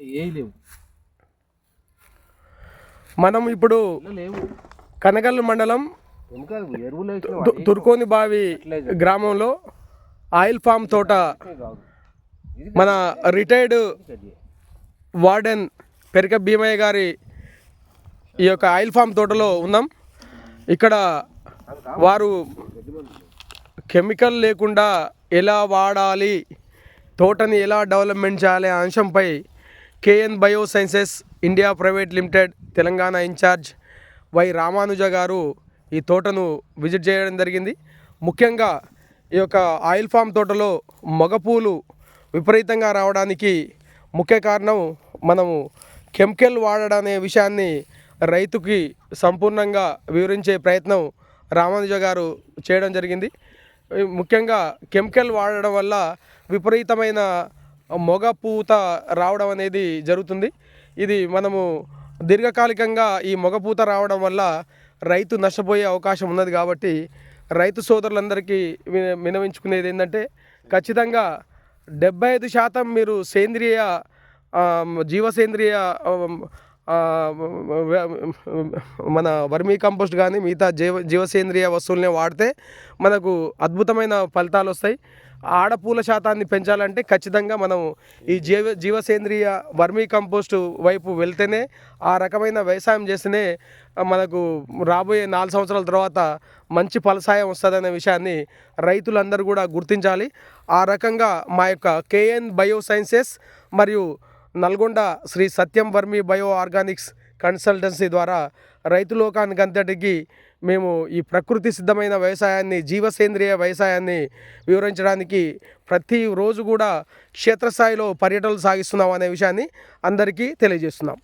ఏ లేవు. మనం ఇప్పుడు లేవు. కనగల్లు మండలం తుర్కోని బావి గ్రామంలో ఆయిల్ ఫామ్ తోట మన రిటైర్డ్. వార్డెన్ పెరిక భీమయ్య గారి ఈ యొక్క ఆయిల్ ఫామ్ తోటలో ఉన్నాం. ఇక్కడ వారు కెమికల్ లేకుండా ఎలా వాడాలి తోటని ఎలా డెవలప్మెంట్ చేయాలి అంశంపై KN bio sciences India private limited Telangana incharge Y Ramanuja గారు ఈ తోటను విజిట్ చేయడం జరిగింది. ముఖ్యంగా ఈ యొక్క ఆయిల్ ఫామ్ తోటలో మగపూలు విపరీతంగా రావడానికి ముఖ్య కారణం మనము కెమికల్ వాడడం అనే విషయాన్ని రైతుకి సంపూర్ణంగా వివరించే ప్రయత్నం రామానుజ గారు చేయడం జరిగింది. ముఖ్యంగా కెమికల్ వాడడం వల్ల విపరీతమైన మొగ పూత రావడం అనేది జరుగుతుంది. ఇది మనము దీర్ఘకాలికంగా ఈ మొగ పూత రావడం వల్ల రైతు నష్టపోయే అవకాశం ఉన్నది కాబట్టి రైతు సోదరులందరికీ విన- వినవించుకునేది ఏంటంటే ఖచ్చితంగా డెబ్బై ఐదు శాతం మీరు సేంద్రియ జీవసేంద్రియ మన వర్మీ కంపోస్ట్ కానీ మిగతా జీవ జీవసేంద్రియ వస్తువులనే వాడితే మనకు అద్భుతమైన ఫలితాలు వస్తాయి. ఆడపూల శాతాన్ని పెంచాలంటే ఖచ్చితంగా మనం ఈ జీవ జీవసేంద్రియ వర్మీ కంపోస్ట్ వైపు వెళ్తేనే ఆ రకమైన వ్యవసాయం చేస్తేనే మనకు రాబోయే నాలుగు సంవత్సరాల తర్వాత మంచి ఫలసాయం వస్తుందనే విషయాన్ని రైతులందరూ కూడా గుర్తించాలి. ఆ రకంగా మా యొక్క కేఎన్ బయో సైన్సెస్ మరియు Nalgonda Shri Satyam vermi bio organics consultancy ద్వారా రైతు లోకానికి అంతటికి మేము ఈ ప్రకృతి సిద్ధమైన వ్యవసాయాన్ని జీవసేంద్రియ వ్యవసాయాన్ని వివరించడానికి ప్రతిరోజు కూడా క్షేత్రస్థాయిలో పర్యటనలు సాగిస్తున్నాం అనే విషయాన్ని అందరికీ తెలియజేస్తున్నాం.